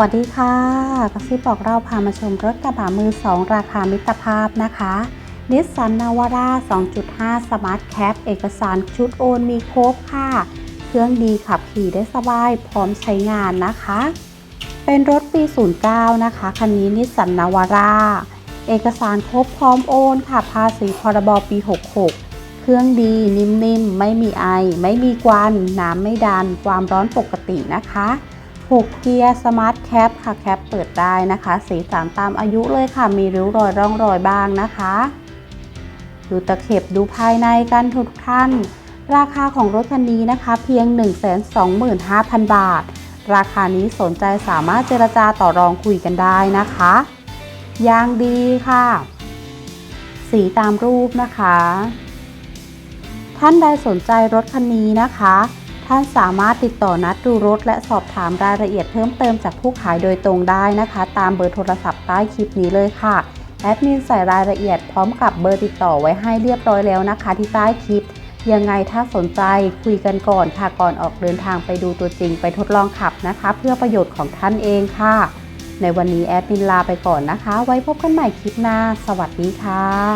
วัสดีค่ะกระซิบบอกเราพามาชมรถกระบะมือ 2 ราคามิตรภาพนะคะนิสสันนาวาร่า 2.5 สมาร์ทแคปเอกสารชุดโอนมีครบค่ะ เครื่องดีขับขี่ได้สบายพร้อมใช้งานนะคะ เป็นรถปี 09 นะคะ คันนี้นิสสันนาวาร่า เอกสารครบพร้อมโอนค่ะ ภาษีพรบปี 66 เครื่องดีนิ่มๆ ไม่มีไอ ไม่มีควัน น้ำไม่ดัน ความร้อนปกตินะคะ 6เกียร์สมาร์ทแคปค่ะแคปเปิดได้นะคะ สีสันตามอายุเลยค่ะ มีริ้วรอยร่องรอยบ้างนะคะ ดูตะเข็บดูภายในกันทุกท่าน ราคาของรถคันนี้นะคะ เพียง 125,000 บาท ราคานี้สนใจสามารถเจรจาต่อรองคุยกันได้นะคะ ยางดีค่ะ สีตามรูปนะคะ ท่านใดสนใจรถคันนี้นะคะ ท่านสามารถติดต่อนัดดูรถ และสอบถามรายละเอียดเพิ่มเติมจากผู้ขายโดยตรงได้นะคะ ตามเบอร์โทรศัพท์ใต้คลิปนี้เลยค่ะแอดมินใส่รายละเอียดพร้อมกับเบอร์ติดต่อไว้ให้เรียบร้อยแล้วนะคะ ที่ใต้คลิป ยังไงถ้าสนใจคุยกันก่อนค่ะก่อนออกเดินทางไปดูตัวจริงไปทดลองขับนะคะ เพื่อประโยชน์ของท่านเองค่ะ ในวันนี้แอดมินลาไปก่อนนะคะ ไว้พบกันใหม่คลิปหน้า สวัสดีค่ะ